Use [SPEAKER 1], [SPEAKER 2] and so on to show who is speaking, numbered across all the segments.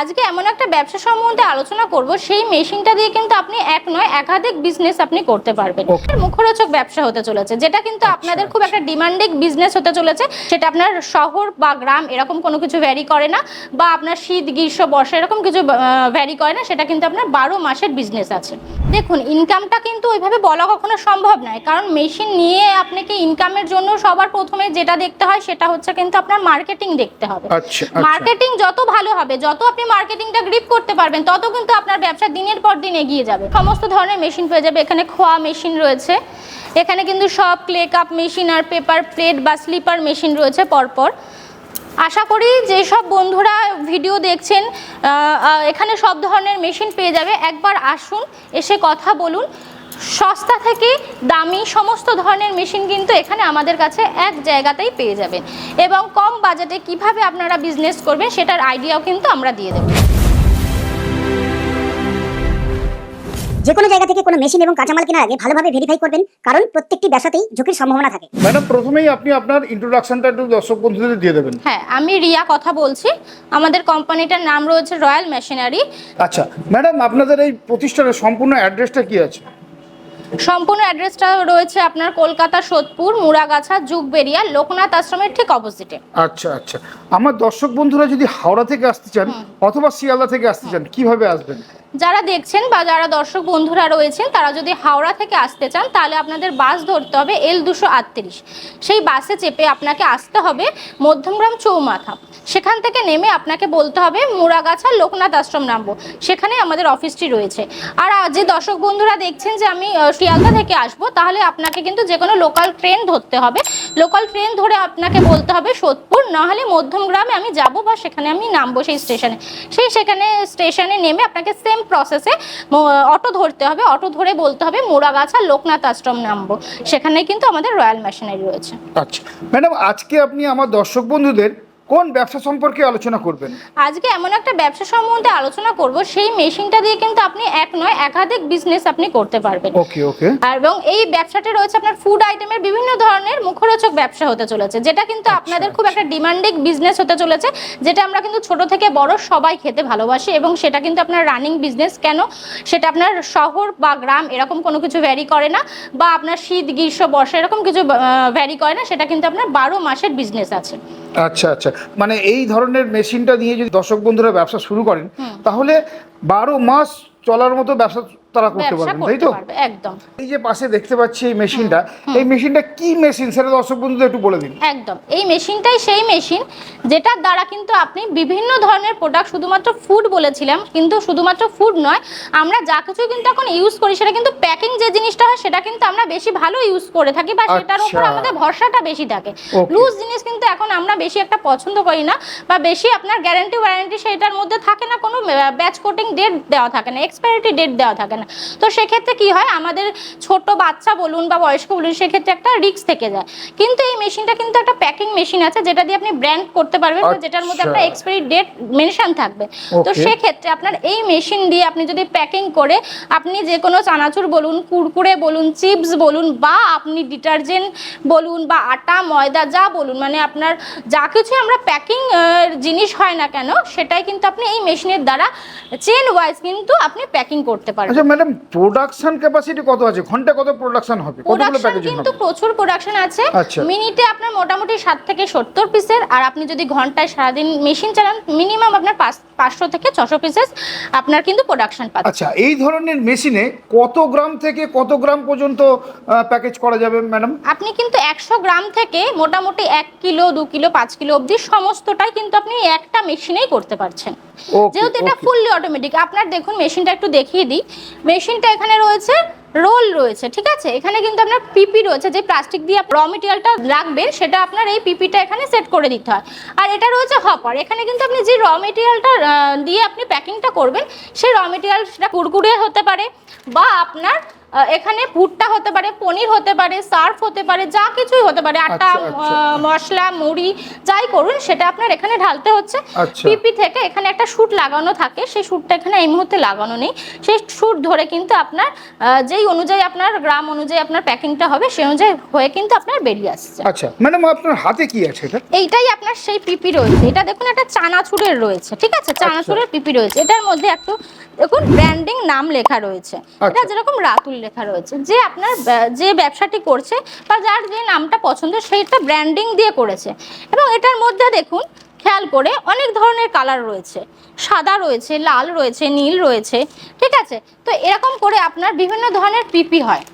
[SPEAKER 1] আজকে এমন একটা ব্যবসা সম্বন্ধে আলোচনা করব সেই মেশিনটা দিয়ে কিন্তু আপনি এক নয় একাধিক বিজনেস আপনি করতে পারবেন. মুখরোচক ব্যবসা হতে চলেছে যেটা কিন্তু আপনাদের খুব একটা ডিমান্ডিং বিজনেস হতে চলেছে সেটা আপনার শহর বা গ্রাম এরকম কোনো কিছু ভ্যারি করে না বা আপনার শীত গ্রীষ্ম বর্ষা এরকম কিছু ভ্যারি করে না সেটা কিন্তু আপনার বারো মাসের বিজনেস আছে। দেখুন ইনকামটা কিন্তু ওইভাবে বলা কখনো সম্ভব নয় কারণ মেশিন নিয়ে আপনাকে ইনকামের জন্য সবার প্রথমে যেটা দেখতে হয় সেটা হচ্ছে কিন্তু আপনার মার্কেটিং দেখতে হবে।
[SPEAKER 2] আচ্ছা আচ্ছা।
[SPEAKER 1] মার্কেটিং যত ভালো হবে যত আপনি মার্কেটিংটা গ্রিপ করতে পারবেন, তত কিন্তু আপনার ব্যবসা দিনের পর দিন এগিয়ে যাবে। সমস্ত ধরনের মেশিন পেয়ে যাবে, এখানে খোয়া মেশিন রয়েছে, এখানে কিন্তু সব ক্লে কাপ মেশিন আর পেপার প্লেট বা স্লিপার মেশিন রয়েছে পরপর। আশা করি যেসব বন্ধুরা ভিডিও দেখছেন এখানে সব ধরনের মেশিন পেয়ে যাবে। একবার আসুন, এসে কথা বলুন। সস্তা থেকে দামি সমস্ত ধরনের মেশিন কিন্তু এখানে আমাদের কাছে এক জায়গাতেই পেয়ে যাবেন এবং কম বাজেটে কীভাবে আপনারা বিজনেস করবেন সেটার আইডিয়াও কিন্তু আমরা দিয়ে দেব।
[SPEAKER 3] যে কোনো জায়গা থেকে কোনো মেশিন এবং কাঁচামাল কেনার আগে ভালোভাবে ভেরিফাই করবেন কারণ প্রত্যেকটি ব্যবসাতেই ঝুঁকির সম্ভাবনা থাকে।
[SPEAKER 2] ম্যাডাম প্রথমেই আপনি আপনার ইন্ট্রোডাকশনটা একটু দর্শক বন্ধুদের দিয়ে দেবেন।
[SPEAKER 1] হ্যাঁ আমি রিয়া কথা বলছি। আমাদের কোম্পানিটার নাম রয়েছে রয়্যাল মেশিনারি।
[SPEAKER 2] আচ্ছা ম্যাডাম আপনাদের এই প্রতিষ্ঠানের সম্পূর্ণ অ্যাড্রেসটা কি আছে?
[SPEAKER 1] সম্পূর্ণ অ্যাড্রেসটা রয়েছে আপনার কলকাতা সোদপুর মুরাগাছা যুগবেরিয়া লোকনাথ আশ্রমের ঠিক অপোজিটে।
[SPEAKER 2] আচ্ছা আচ্ছা। আমার দর্শক বন্ধুরা যদি হাওড়া থেকে আসতে চান অথবা শিয়ালদা থেকে আসতে চান কীভাবে আসবেন?
[SPEAKER 1] যারা দেখছেন বা যারা দর্শক বন্ধুরা রয়েছেন, তারা যদি হাওড়া থেকে আসতে চান, তাহলে আপনাদের বাস ধরতে হবে এল দুশো আটত্রিশ। সেই বাসে চেপে আপনাকে আসতে হবে মধ্যমগ্রাম চৌমাথা। সেখান থেকে নেমে আপনাকে বলতে হবে মুরাগাছা লোকনাথ আশ্রম নামবো। সেখানে আমাদের অফিসটি রয়েছে। আর যে দর্শক বন্ধুরা দেখছেন যে আমি শিয়ালদা থেকে আসব, তাহলে আপনাকে কিন্তু যে কোনো লোকাল ট্রেন ধরতে হবে। লোকাল ট্রেন ধরে আপনাকে বলতে হবে সোদপুর, নাহলে মধ্যমগ্রামে আমি যাব বা সেখানে আমি নামবো সেই স্টেশনে। সেই সেখানে স্টেশনে নেমে আপনাকে সেম প্রসেসে অটো ধরতে হবে। অটো ধরে বলতে হবে মোড়াগাছা লোকনাথ আশ্রম নামবো। সেখানে কিন্তু আমাদের রয়্যাল মেশিনারি রয়েছে।
[SPEAKER 2] আচ্ছা। ম্যাডাম, আজকে আপনি আমার দর্শক বন্ধুদের কোন ব্যবসা সম্পর্কে আলোচনা করবেন?
[SPEAKER 1] আজকে এমন একটা ব্যবসা সম্বন্ধে আলোচনা করব সেই মেশিনটা দিয়ে কিন্তু আপনি এক নয় একাধিক বিজনেস আপনি করতে পারবেন।
[SPEAKER 2] ওকে ওকে।
[SPEAKER 1] আর এবং এই ব্যবসাটা রয়েছে আপনার ফুড আইটেমের বিভিন্ন ধরনের মুখরোচক ব্যবসা হতে চলেছে যেটা কিন্তু আপনাদের খুব একটা ডিমান্ডিং বিজনেস হতে চলেছে যেটা আমরা কিন্তু ছোট থেকে বড় সবাই খেতে ভালোবাসি এবং সেটা কিন্তু আপনার রানিং বিজনেস কেন? সেটা আপনার শহর বা গ্রাম এরকম কোনো কিছু ভ্যারি করে না বা আপনার শীত গ্রীষ্ম বর্ষা এরকম কিছু ভ্যারি করে না সেটা কিন্তু আপনার বারো মাসের বিজনেস আছে।
[SPEAKER 2] আচ্ছা আচ্ছা। মানে এই ধরনের মেশিনটা নিয়ে যদি দর্শক বন্ধুরা ব্যবসা শুরু করেন তাহলে বারো মাস চলার মতো ব্যবসা তারা করতে পারবেন তাই তো?
[SPEAKER 1] একদম।
[SPEAKER 2] এই যে পাশে দেখতে পাচ্ছি এই মেশিনটা এই মেশিনটা কি মেশিন? সেটা দর্শক বন্ধুদের একটু বলে দিন।
[SPEAKER 1] একদম এই মেশিনটাই সেই মেশিন যেটার দ্বারা কিন্তু আপনি বিভিন্ন ধরনের প্রোডাক্ট শুধুমাত্র ফুড বলেছিলাম কিন্তু শুধুমাত্র ফুড নয় আমরা যা কিছু কিন্তু এখন ইউজ করি সেটা কিন্তু প্যাকিং যে জিনিসটা হয় সেটা কিন্তু আমরা বেশি ভালো ইউজ করে থাকি বা সেটার উপর
[SPEAKER 2] আচ্ছা।
[SPEAKER 1] আমাদের ভরসাটা বেশি থাকে। লুজ জিনিস কিন্তু এখন আমরা বেশি একটা পছন্দ করি না বা বেশি আপনার গ্যারান্টি ওয়ারেন্টি সেটার মধ্যে থাকে না কোনো ব্যাচ কোটিং ডেট দেওয়া থাকে না এক্সপায়ারিটি ডেট দেওয়া থাকে না। তো সেক্ষেত্রে কি হয়? আমাদের ছোট বাচ্চা বলুন বা বয়স্ক বলুন সেক্ষেত্রে একটা রিস্ক থেকে যায়। কিন্তু এই মেশিনটা কিন্তু একটা প্যাকিং মেশিন আছে যেটা দিয়ে আপনি ব্র্যান্ড করতে পারবেন যেটার মধ্যে একটা এক্সপায়ারি ডেট মেনশন থাকবে। তো সেক্ষেত্রে আপনার এই মেশিন দিয়ে আপনি যদি প্যাকিং করে আপনি যে কোনো চানাচুর বলুন কুরকুরে বলুন চিপস বলুন বা আপনি ডিটারজেন্ট বলুন বা আটা ময়দা যা বলুন মানে আপনার যা কিছু আমরা প্যাকিং জিনিস হয় না কেন সেটাই কিন্তু আপনি এই মেশিনের দ্বারা চেন ওয়াইজ কিন্তু আপনি প্যাকিং করতে পারবেন।
[SPEAKER 2] আচ্ছা ম্যাডাম প্রোডাকশন ক্যাপাসিটি কত আছে? ঘণ্টা কত প্রোডাকশন হবে? কতগুলো প্যাকেজিং
[SPEAKER 1] কিন্তু প্রচুর প্রোডাকশন আছে।
[SPEAKER 2] আচ্ছা।
[SPEAKER 1] মিনিটে আপনার মোটামুটি ষাট থেকে সত্তর পিসের আর আপনি যদি ঘন্টায় সারাদিন মেশিন চালান মিনিমাম আপনার পাঁচ পাঁচশো থেকে ছশো পিসেস আপনার কিন্তু প্রোডাকশন পাচ্ছে।
[SPEAKER 2] আচ্ছা এই ধরনের মেশিনে কত গ্রাম থেকে কত গ্রাম পর্যন্ত প্যাকেজ করা যাবে ম্যাডাম?
[SPEAKER 1] আপনি কিন্তু একশো গ্রাম থেকে মোটামুটি এক কিলো দু কিলো পাঁচ কিলো অবধি সমস্তটাই কিন্তু আপনি একটা মেশিনেই করতে পারছেন। যেহেতু এটা. ফুললি অটোমেটিক আপনার দেখুন মেশিনটা একটু দেখিয়ে দিই। মেশিনটা এখানে রয়েছে, রোল রয়েছে, ঠিক আছে? এখানে কিন্তু আপনার পিপি রয়েছে, যে প্লাস্টিক দিয়ে র মেটেরিয়ালটা রাখবেন, সেটা আপনার এই পিপিটা এখানে সেট করে দিতে হয়। আর এটা রয়েছে হপার এখানে কিন্তু আপনি যে র মেটেরিয়ালটা দিয়ে আপনি প্যাকিংটা করবেন, সেই র মেটেরিয়াল সেটা কুরকুরে হতে পারে, বা আপনার এখানে ভুট্টা হতে পারে পনির হতে পারে সার্ফ হতে পারে যা কিছুই হতে পারে আটা
[SPEAKER 2] আচ্ছা, আচ্ছা।
[SPEAKER 1] মশলা মুড়ি যাই করুন সেটা আপনার এখানে ঢালতে হচ্ছে।
[SPEAKER 2] আচ্ছা।
[SPEAKER 1] পিপি থেকে এখানে একটা শুট লাগানো থাকে সেই শুটটা এখানে এই মুহূর্তে লাগানো নেই। সেই শুট ধরে কিন্তু আপনার যেই অনুযায়ী আপনার গ্রাম অনুযায়ী আপনার প্যাকিংটা হবে সেই অনুযায়ী হয়ে কিন্তু আপনার বেরিয়ে আসছে।
[SPEAKER 2] আচ্ছা ম্যাডাম আপনার হাতে কি আছে এটা?
[SPEAKER 1] এইটাই আপনার সেই পিপি রয়েছে। এটা দেখুন একটা চানাচুরের রয়েছে ঠিক আছে? চানাচুরের পিপি রয়েছে। এটার মধ্যে একটু দেখুন ব্র্যান্ডিং নাম লেখা রয়েছে। এটা। যেরকম রাতুল লেখা রয়েছে যে আপনার যে ব্যবসাটি করছে বা যার যে নামটা পছন্দ সেইটা ব্র্যান্ডিং দিয়ে করেছে। এবং এটার মধ্যে দেখুন খেয়াল করে অনেক ধরনের কালার রয়েছে। সাদা রয়েছে লাল রয়েছে নীল রয়েছে ঠিক আছে? তো এরকম করে আপনার বিভিন্ন ধরনের পিপি হয়।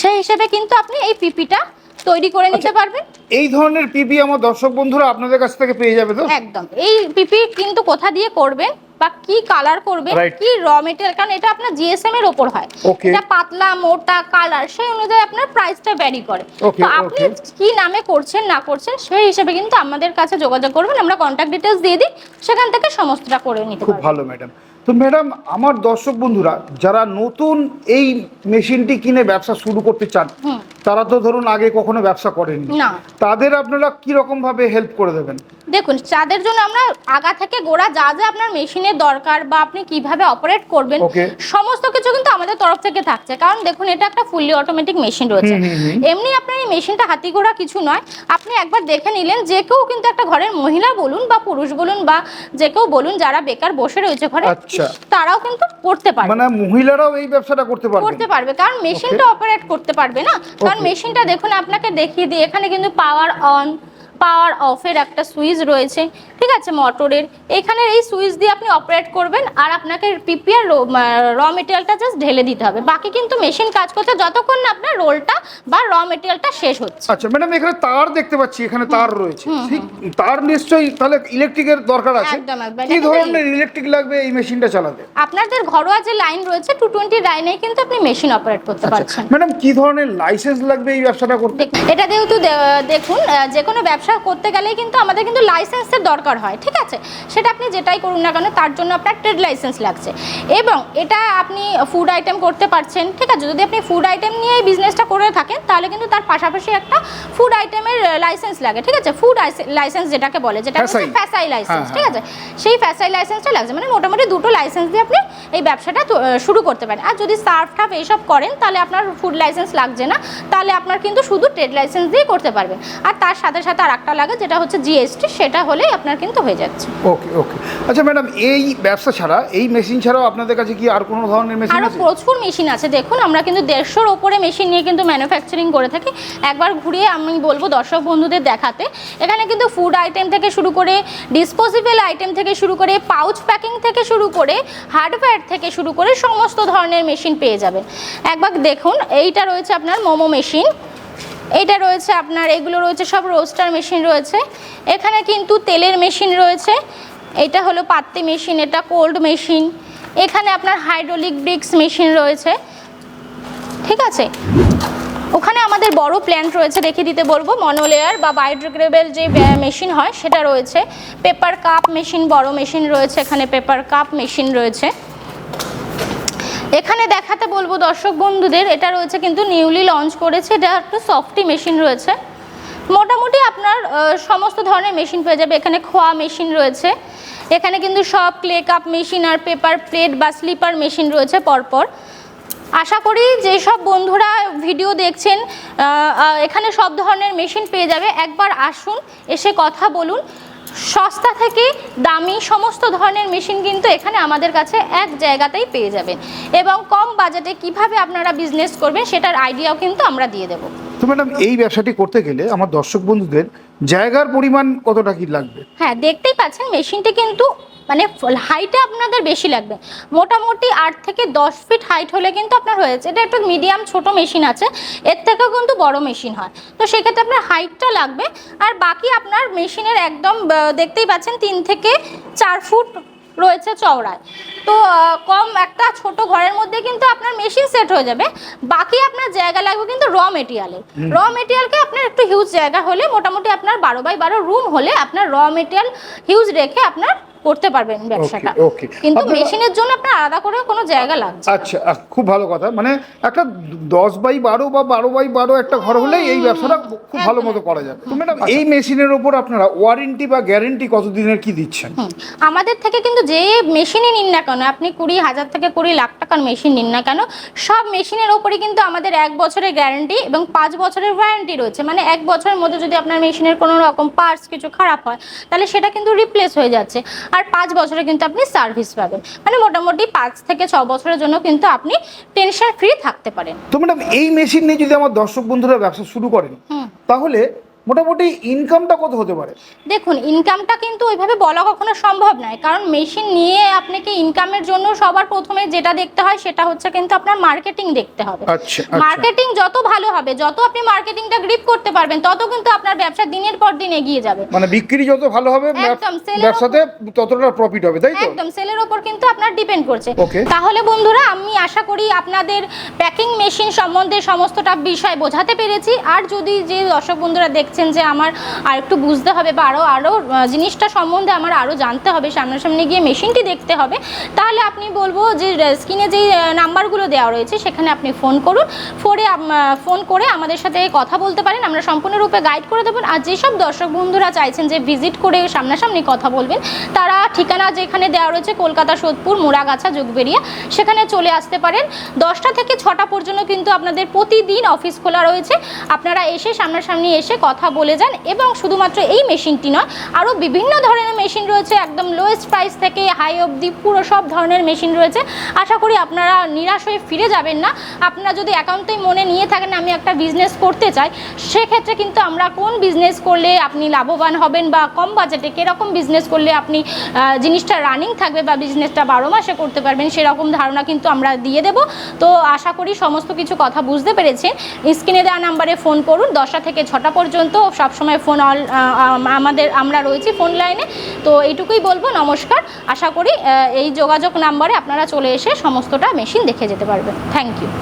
[SPEAKER 1] সেই হিসেবে কিন্তু আপনি এই পিপিটা তৈরি করে নিতে
[SPEAKER 2] আচ্ছা।
[SPEAKER 1] পারবেন।
[SPEAKER 2] এই ধরনের পিপি আমার দর্শক বন্ধুরা আপনাদের কাছ থেকে পেয়ে যাবে তো?
[SPEAKER 1] একদম। এই পিপি কিন্তু কোথা দিয়ে করবেন? বা কি কালার
[SPEAKER 2] করবে
[SPEAKER 1] কি র মেটেরিয়াল কারণ এটা আপনার জিএসএম এর ওপর হয়. এটা পাতলা মোটা কালার সেই অনুযায়ী আপনার প্রাইসটা ভ্যারি করে। তো আপনি কি নামে করছেন না করছেন সেই হিসেবে কিন্তু আমাদের কাছে যোগাযোগ করবেন আমরা কন্ট্যাক্ট ডিটেলস দিয়ে দিই সেখান থেকে সমস্তটা করে নিতে
[SPEAKER 2] খুব ভালো ম্যাডাম তো ম্যাডাম আমার দর্শক বন্ধুরা যারা নতুন এই মেশিনটি কিনে ব্যবসা শুরু করতে চান। তারা তো ধরুন আগে কখনো ব্যবসা করেননি
[SPEAKER 1] না।
[SPEAKER 2] তাদের আপনারা কি রকম ভাবে হেল্প করে দেবেন?
[SPEAKER 1] দেখুন চাঁদের জন্য আমরা আগা থেকে গোড়া যা যা আপনার মেশিনের দরকার বা আপনি কীভাবে অপারেট করবেন সমস্ত কিছু কিন্তু আমাদের তরফ থেকে থাকছে। কারণ দেখুন এটা একটা ফুললি অটোমেটিক মেশিন রয়েছে। এমনি আপনার এই মেশিনটা হাতি ঘোড়া কিছু নয়। আপনি একবার দেখে নিলেন যে কেউ কিন্তু একটা ঘরের মহিলা বলুন বা পুরুষ বলুন বা যে কেউ বলুন যারা বেকার বসে রয়েছে ঘরে
[SPEAKER 2] আচ্ছা।
[SPEAKER 1] তারাও কিন্তু করতে পারবে।
[SPEAKER 2] মানে মহিলারাও এই ব্যবসাটা করতে পারবেন
[SPEAKER 1] করতে পারবে। কারণ মেশিনটা অপারেট করতে পারবে না। মেশিনটা দেখুন আপনাকে দেখিয়ে দিই। এখানে কিন্তু পাওয়ার অন পাওয়ার অফের একটা সুইচ রয়েছে ঠিক আছে মোটরের? এখানে এই সুইচ দিয়ে আপনি অপারেট করবেন আর আপনাকে পিপি আর র মেটেরিয়ালটা জাস্ট ঢেলে দিতে হবে। বাকি কিন্তু মেশিন কাজ করছে যতক্ষণ না আপনার রোলটা বা র মেটেরিয়ালটা শেষ হচ্ছে।
[SPEAKER 2] আচ্ছা ম্যাডাম এখানে তার দেখতে পাচ্ছি এখানে তার রয়েছে। ঠিক তার নিশ্চয়ই তাহলে ইলেকট্রিকের দরকার আছে।
[SPEAKER 1] একদম, একদম।
[SPEAKER 2] কি ধরনের ইলেকট্রিক লাগবে এই মেশিনটা চালাতে?
[SPEAKER 1] আপনাদের ঘরোয়া যে লাইন রয়েছে টু টোয়েন্টি লাইনে কিন্তু আপনি মেশিন অপারেট করতে
[SPEAKER 2] আচ্ছা
[SPEAKER 1] পারছেন।
[SPEAKER 2] ম্যাডাম কি ধরনের লাইসেন্স লাগবে এই ব্যবসাটা করতে?
[SPEAKER 1] এটা যেহেতু দেখুন যে কোনো ব্যবসা করতে গেলেই কিন্তু আমাদের কিন্তু লাইসেন্সের দরকার হয় ঠিক আছে? সেটা আপনি যেটাই করুন না কেন তার জন্য আপনার ট্রেড লাইসেন্স লাগছে। এবং এটা আপনি ফুড আইটেম করতে পারছেন ঠিক আছে? যদি আপনি ফুড আইটেম নিয়ে এই বিজনেসটা করে থাকেন তাহলে কিন্তু তার পাশাপাশি একটা ফুড আইটেমের লাইসেন্স লাগে ঠিক আছে? ফুড লাইসেন্স যেটাকে বলে যেটা হচ্ছে ফ্যাসাই লাইসেন্স
[SPEAKER 2] হ্যাঁ,
[SPEAKER 1] ঠিক আছে? সেই ফ্যাসাই লাইসেন্সটা লাগছে। মানে মোটামুটি দুটো লাইসেন্স দিয়ে আপনি এই ব্যবসাটা শুরু করতে পারেন। আর যদি সার্ফ টাফ এইসব করেন তাহলে আপনার ফুড লাইসেন্স লাগছে না। তাহলে আপনার কিন্তু শুধু ট্রেড লাইসেন্স দিয়ে করতে পারবেন। আর তার সাথে সাথে আর একটা লাগে যেটা হচ্ছে জিএসটি সেটা হলেই আপনার কিন্তু হয়ে যাচ্ছে।
[SPEAKER 2] ওকে ওকে। আচ্ছা ম্যাডাম এই ব্যবসা ছাড়া এই মেশিন ছাড়াও আপনাদের কাছে কি আর কোনো ধরনের মেশিন
[SPEAKER 1] আরও প্রচুর মেশিন আছে। দেখুন আমরা কিন্তু দেড়শোর ওপরে মেশিন নিয়ে কিন্তু ম্যানুফ্যাকচারিং করে থাকি। একবার ঘুরিয়ে আমি বলব দর্শক বন্ধুদের দেখাতে এখানে কিন্তু ফুড আইটেম থেকে শুরু করে ডিসপোজেবল আইটেম থেকে শুরু করে পাউচ প্যাকিং থেকে শুরু করে হার্ডওয়্যার থেকে শুরু করে সমস্ত ধরনের মেশিন পেয়ে যাবেন। একবার দেখুন এইটা রয়েছে আপনার মোমো মেশিন। এইটা রয়েছে আপনার, এগুলো রয়েছে, সব রোস্টার মেশিন রয়েছে। এখানে কিন্তু তেলের মেশিন রয়েছে। এটা হলো পাত্তি মেশিন এটা কোল্ড মেশিন এখানে আপনার হাইড্রোলিক ব্রিক্স মেশিন রয়েছে। ঠিক আছে? ওখানে আমাদের বড় প্ল্যান্ট রয়েছে, দেখিয়ে দিতে বলব। মনোলেয়ার বা বায়োডিগ্রেডেবল যে মেশিন হয়, সেটা রয়েছে। পেপার কাপ মেশিন বড় মেশিন রয়েছে, এখানে পেপার কাপ মেশিন রয়েছে। এখানে দেখাতে বলব দর্শক বন্ধুদের, এটা রয়েছে কিন্তু নিউলি লঞ্চ করেছে, এটা একটু সফটি মেশিন রয়েছে। মোটামুটি আপনার সমস্ত ধরনের মেশিন পেয়ে যাবে। এখানে খোয়া মেশিন রয়েছে। এখানে কিন্তু সব ক্লে কাপ মেশিন আর পেপার প্লেট বা স্লিপার মেশিন রয়েছে পরপর। আশা করি যেসব বন্ধুরা ভিডিও দেখছেন এখানে সব ধরনের মেশিন পেয়ে যাবে। একবার আসুন, এসে কথা বলুন। সস্তা থেকে দামি সমস্ত ধরনের মেশিন কিন্তু এখানে আমাদের কাছে এক জায়গাতেই পেয়ে যাবেন। এবং কম বাজেটে কীভাবে আপনারা বিজনেস করবেন সেটার আইডিয়াও কিন্তু আমরা দিয়ে দেবো।
[SPEAKER 2] তো ম্যাডাম এই ব্যবসাটি করতে গেলে আমার দর্শক বন্ধুদের জায়গার পরিমাণ কতটা কি লাগবে?
[SPEAKER 1] হ্যাঁ দেখতেই পাচ্ছেন মেশিনটি কিন্তু মানে হাইটে আপনাদের বেশি লাগবে। মোটামুটি আট থেকে দশ ফিট হাইট হলে কিন্তু আপনার হয়েছে এটা একটু মিডিয়াম ছোট মেশিন আছে এর থেকেও কিন্তু বড় মেশিন হয়। তো সেক্ষেত্রে আপনার হাইটটা লাগবে। আর বাকি আপনার মেশিনের একদম দেখতেই পাচ্ছেন তিন থেকে চার ফুট রয়েছে চওড়ায়। তো কম একটা ছোট ঘরের মধ্যে কিন্তু আপনার মেশিন সেট হয়ে যাবে। বাকি আপনার জায়গা লাগবে কিন্তু র মেটেরিয়ালে র মেটেরিয়ালকে আপনার একটু হিউজ জায়গা হলে মোটামুটি আপনার বারো বাই বারো রুম হলে আপনার র মেটেরিয়াল হিউজ রেখে আপনার করতে পারবেন ব্যবসাটা। কিন্তু মেশিনের জন্য আপনার আলাদা করে কোনো জায়গা লাগছে
[SPEAKER 2] আচ্ছা খুব ভালো কথা। মানে একটা দশ বাই বারো বা বারো বাই বারো একটা ঘর হলেই এই ব্যবসাটা খুব ভালো মতো করা যাবে তো ম্যাডাম এই মেশিনের ওপর আপনারা ওয়ারেন্টি বা গ্যারেন্টি কতদিনের কি দিচ্ছেন।
[SPEAKER 1] আমাদের থেকে কিন্তু যে মেশিনই নিন না কেন আপনি কুড়ি হাজার থেকে কুড়ি লাখ টাকার মেশিন নিন না কেন সব মেশিনের ওপরে কিন্তু আমাদের এক বছরের গ্যারেন্টি এবং পাঁচ বছরের ওয়ারেন্টি রয়েছে। মানে এক বছরের মধ্যে যদি আপনার মেশিনের কোনো রকম পার্টস কিছু খারাপ হয় তাহলে সেটা কিন্তু রিপ্লেস হয়ে যাচ্ছে। আর পাঁচ বছরে কিন্তু আপনি সার্ভিস পাবেন। মানে মোটামুটি পাঁচ থেকে ছ বছরের জন্য কিন্তু আপনি টেনশন ফ্রি থাকতে পারেন।
[SPEAKER 2] তো ম্যাডাম এই মেশিন নিয়ে যদি আমার দর্শক বন্ধুরা ব্যবসা শুরু করেন তাহলে মোটামুটি ইনকামটা কত হতে পারে?
[SPEAKER 1] দেখুন ইনকামটা কিন্তু ওইভাবে বলা কখনো সম্ভব নয়। কারণ মেশিন নিয়ে আপনাকে ইনকামের জন্য সবার প্রথমে যেটা দেখতে হয় সেটা হচ্ছে কিন্তু আপনার মার্কেটিং দেখতে হবে।
[SPEAKER 2] আচ্ছা আচ্ছা।
[SPEAKER 1] মার্কেটিং যত ভালো হবে যত আপনি মার্কেটিংটা গ্রিপ করতে পারবেন তত কিন্তু আপনার ব্যবসা দিনের পর দিন এগিয়ে যাবে।
[SPEAKER 2] মানে বিক্রি যত ভালো হবে
[SPEAKER 1] একদম,
[SPEAKER 2] ব্যবসাতে ততটা প্রফিট হবে তাই তো?
[SPEAKER 1] একদম সেলের ওপর কিন্তু আপনার ডিপেন্ড করছে। তাহলে বন্ধুরা আমি আশা করি আপনাদের প্যাকিং মেশিন সম্বন্ধে সমস্তটা বিষয় বোঝাতে পেরেছি। আর যদি যে দর্শক বন্ধুরা দেখছেন যে আমার আর একটু বুঝতে হবে বা আরও আরও জিনিসটা সম্বন্ধে আমার আরও জানতে হবে, সামনাসামনি গিয়ে মেশিনটি দেখতে হবে। তাহলে আপনি বলব যে স্ক্রিনে যে নাম্বারগুলো দেওয়া রয়েছে, সেখানে আপনি ফোন করুন। ফোনে ফোন করে আমাদের সাথে কথা বলতে পারেন। আমরা সম্পূর্ণরূপে গাইড করে দেবেন আর যেসব দর্শক বন্ধুরা চাইছেন যে ভিজিট করে সামনাসামনি কথা বলবেন, তারা ঠিকানা যেখানে দেওয়া রয়েছে, কলকাতা, সোদপুর, মোড়াগাছা, যোগবেরিয়া, সেখানে চলে আসতে পারেন। দশটা থেকে ছটা পর্যন্ত কিন্তু আপনাদের প্রতিদিন অফিস খোলা রয়েছে। আপনারা এসে সামনাসামনি এসে কথা বলে যান এবং শুধুমাত্র এই মেশিনটি নয় আরও বিভিন্ন ধরনের মেশিন রয়েছে, একদম লোয়েস্ট প্রাইস থেকে হাই অবধি পুরো সব ধরনের মেশিন রয়েছে। আশা করি আপনারা নিরাশ হয়ে ফিরে যাবেন না। আপনারা যদি একান্তই মনে নিয়ে থাকেন, আমি একটা বিজনেস করতে চাই, সেক্ষেত্রে কিন্তু আমরা কোন বিজনেস করলে আপনি লাভবান হবেন বা কম বাজেটে কীরকম বিজনেস করলে আপনি জিনিসটা রানিং থাকবে বা বিজনেসটা বারো মাসে করতে পারবেন, সেরকম ধারণা কিন্তু আমরা দিয়ে দেব। তো আশা করি সমস্ত কিছু কথা বুঝতে পেরেছেন। স্ক্রিনে দেওয়া নাম্বারে ফোন করুন, দশটা থেকে ছটা পর্যন্ত সবসময় ফোন অল আমাদের, আমরা রয়েছি ফোন লাইনে। তো এইটুকুই বলব, নমস্কার। আশা করি এই যোগাযোগ নাম্বারে আপনারা চলে এসে সমস্তটা মেশিন দেখে যেতে পারবেন। Thank you.